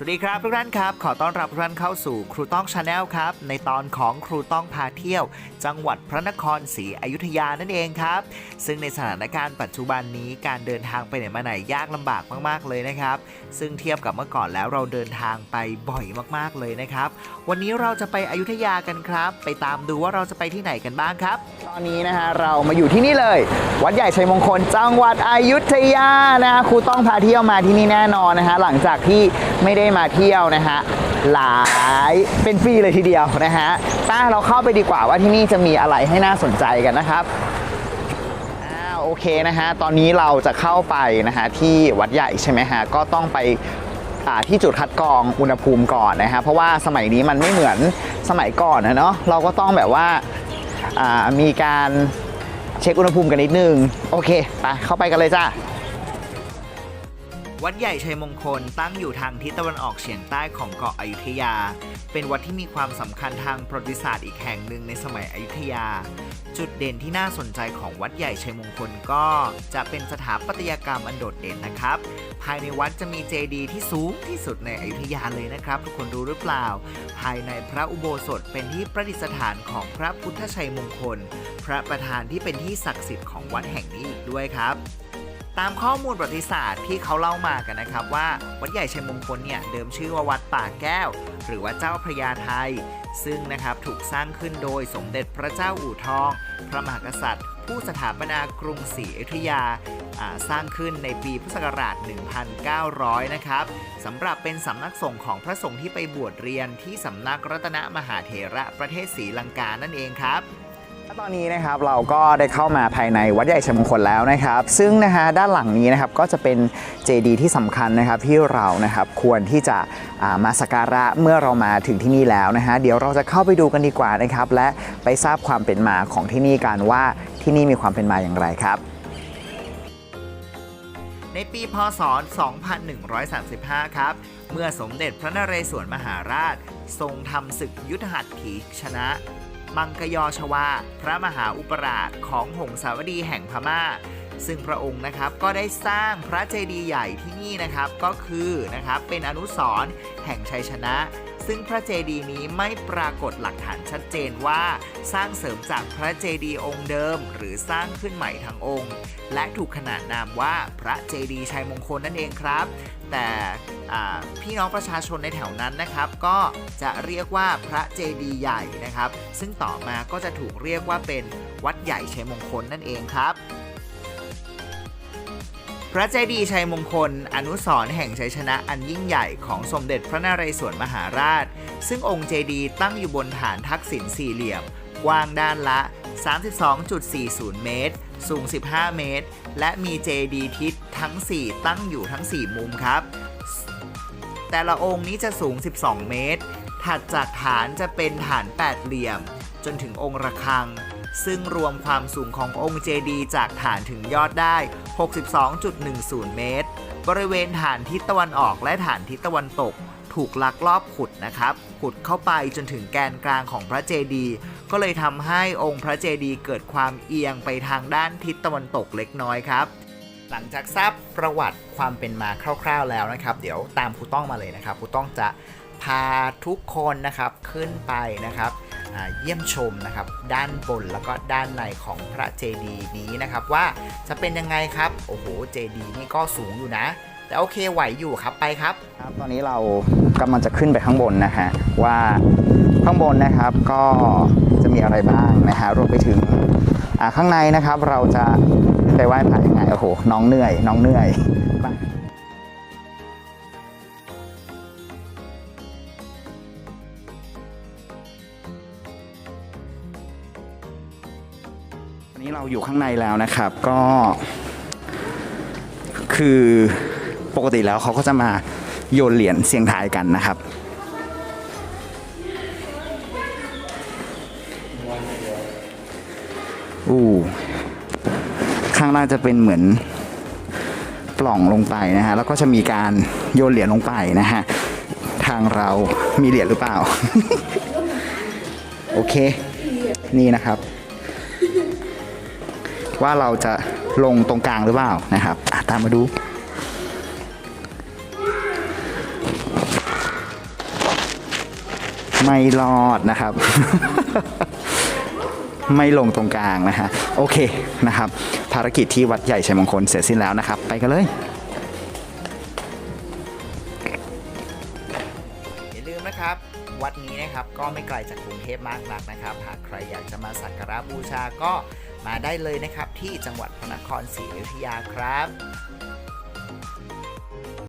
สวัสดีครับทุกท่านครับ ขอต้อนรับทุกท่านเข้าสู่ครูต้องชาแนลครับ ในตอนของครูต้องพาเที่ยว จังหวัดพระนครศรีอยุธยานั่นเองครับ ซึ่งในสถานการณ์ปัจจุบันนี้การเดินทางไปไหนมาไหนยากลำบากมากๆเลยนะครับ ซึ่งเทียบกับเมื่อก่อนแล้วเราเดินทางไปบ่อยมากๆเลยนะครับ วันนี้เราจะไปอยุธยากันครับ ไปตามดูว่าเราจะไปที่ไหนกันบ้างครับ ตอนนี้นะฮะเรามาอยู่ที่นี่เลย วัดใหญ่ชัยมงคล จังหวัดอยุธยานะฮะครูต้องพาเที่ยวมาที่นี่แน่นอนนะฮะหลังจากที่ไม่ได้มาเที่ยวนะฮะหลายเป็นปีเลยทีเดียวนะฮะป้าเราเข้าไปดีกว่าว่าที่นี่จะมีอะไรให้น่าสนใจกันนะครับโอเคนะฮะ ตอนนี้เราจะเข้าไปนะฮะที่วัดใหญ่ใช่ไหมฮะ ก็ต้องไปที่จุดคัดกรองอุณหภูมิก่อนนะฮะ เพราะว่าสมัยนี้มันไม่เหมือนสมัยก่อนนะเนาะ เราก็ต้องแบบว่าอ่ามีการเช็คอุณหภูมิกันนิดนึง โอเค ไปเข้าไปกันเลยจ้า วัดใหญ่ชัยมงคลตั้งอยู่ทางทิศตะวันออกเฉียงใต้ของเกาะอยุธยา เป็นวัดที่มีความสำคัญทางประวัติศาสตร์อีกแห่งหนึ่งในสมัยอยุธยา จุดเด่นที่น่าสนใจของวัดใหญ่ชัยมงคลก็จะเป็นสถาปัตยกรรมอันโดดเด่นนะครับ ภายในวัดจะมีเจดีย์ที่สูงที่สุดในอยุธยาเลยนะครับ ทุกคนรู้หรือเปล่า ภายในพระอุโบสถเป็นที่ประดิษฐานของพระพุทธชัยมงคล พระประธานที่เป็นที่ศักดิ์สิทธิ์ของวัดแห่งนี้อีกด้วยครับ ตามข้อมูลประวัติศาสตร์ที่เขาเล่ามากันนะครับว่า วัดใหญ่ชัยมงคลเนี่ยเดิมชื่อว่าวัดป่าแก้ว หรือว่าเจ้าพระยาไทย ซึ่งนะครับถูกสร้างขึ้นโดยสมเด็จพระเจ้าอู่ทอง พระมหากษัตริย์ ผู้สถาปนากรุงศรีอยุธยาอ่าสร้างขึ้นในปีพุทธศักราช 1900 นะครับสำหรับเป็นสำนักสงฆ์ของพระสงฆ์ที่ไปบวชเรียนที่สำนักรัตนมหาเถระประเทศศรีลังกานั่นเองครับ ตอนนี้นะครับเราก็ได้เข้ามาภายในวัดใหญ่ชัยมงคลแล้วนะครับ ซึ่งนะฮะด้านหลังนี้นะครับก็จะเป็นเจดีย์ที่สำคัญนะครับที่เรานะครับควรที่จะามาสักการะเมื่อเรามาถึงที่นี่แล้วนะฮะเดี๋ยวเราจะเข้าไปดูกันดีกว่านะครับ และไปทราบความเป็นมาของที่นี่กันว่าที่นี่มีความเป็นมาอย่างไรครับ ในปีพศ 2135 ครับ เมื่อสมเด็จพระนเรศวรมหาราช ทรงทำศึกยุทธหัตถีชนะ มังกยอชวา พระมหาอุปราชของหงสาวดีแห่งพม่า ซึ่งพระองค์นะครับก็ได้สร้างพระเจดีย์ใหญ่ที่นี่นะครับก็คือนะครับเป็นอนุสรณ์แห่งชัยชนะ ซึ่งพระเจดีย์นี้ไม่ปรากฏหลักฐานชัดเจนว่า สร้างเสริมจากพระเจดีย์องค์เดิม หรือสร้างขึ้นใหม่ทั้งองค์ และถูกขนานนามว่าพระเจดีย์ชัยมงคลนั่นเองครับ แต่พี่น้องประชาชนในแถวนั้นนะครับ ก็จะเรียกว่าพระเจดีย์ใหญ่นะครับ ซึ่งต่อมาก็จะถูกเรียกว่าเป็นวัดใหญ่ชัยมงคลนั่นเองครับ พระเจดีย์ชัยมงคล อนุสรณ์แห่งชัยชนะอันยิ่งใหญ่ของสมเด็จพระนเรศวรมหาราช ซึ่งองค์เจดีย์ตั้งอยู่บนฐานทักษิณสี่เหลี่ยม กว้างด้านละ 32.40 เมตร สูง 15 เมตร และมีเจดีย์ทิศทั้ง 4 ตั้งอยู่ทั้ง 4 มุมครับ แต่ละองค์นี้จะสูง 12 เมตร ถัดจากฐานจะเป็นฐานแปดเหลี่ยม จนถึงองค์ระฆัง ซึ่งรวมความสูงขององค์เจดีย์จากฐานถึงยอดได้ 62.10 เมตร บริเวณฐานทิศตะวันออกและฐานทิศตะวันตก ถูกลักลอบขุดนะครับ ขุดเข้าไปจนถึงแกนกลางของพระเจดีย์ก็เลยทำให้องค์พระเจดีย์เกิดความเอียงไปทางด้านทิศตะวันตกเล็กน้อยครับ หลังจากทราบประวัติความเป็นมาคร่าว ๆแล้วนะครับ เดี๋ยวตามครูต้องมาเลยนะครับครูต้องจะพาทุกคนนะครับขึ้นไปนะครับ เยี่ยมชมนะครับด้านบนแล้วก็ด้านในของพระเจดีย์นี้นะครับว่าจะเป็นยังไงครับโอ้โหเจดีย์นี่ก็สูงอยู่นะ แต่โอเคไหวอยู่ครับไปครับครับ ตอนนี้เรากำลังจะขึ้นไปข้างบนนะฮะว่าข้างบนนะครับก็จะมีอะไรบ้างนะฮะรวมไปถึงข้างในนะครับเราจะไปไหว้พระยังไงโอ้โหน้องเหนื่อย น้องเหนื่อยไป ตอนนี้เราอยู่ข้างในแล้วนะครับก็คือปกติแล้วเขาก็จะมาโยนเหรียญเสียงทายกันนะครับ อู้ข้างล่างจะเป็นเหมือนปล่องลงไปนะฮะแล้วก็จะมีการโยนเหรียญลงไปนะฮะทางเรามีเหรียญหรือเปล่า โอเค นี่นะครับ ว่าเราจะลงตรงกลางหรือเปล่านะครับตามมาดูไม่รอดนะครับ ไม่ลงตรงกลางนะฮะโอเคนะครับ ภารกิจที่วัดใหญ่ชัยมงคลเสร็จสิ้นแล้วนะครับ ไปกันเลย นะครับก็ไม่ไกลจากกรุงเทพมากนักนะครับ หากใครอยากจะมาสักการะบูชาก็มาได้เลยนะครับที่จังหวัดพระนครศรีอยุธยาครับ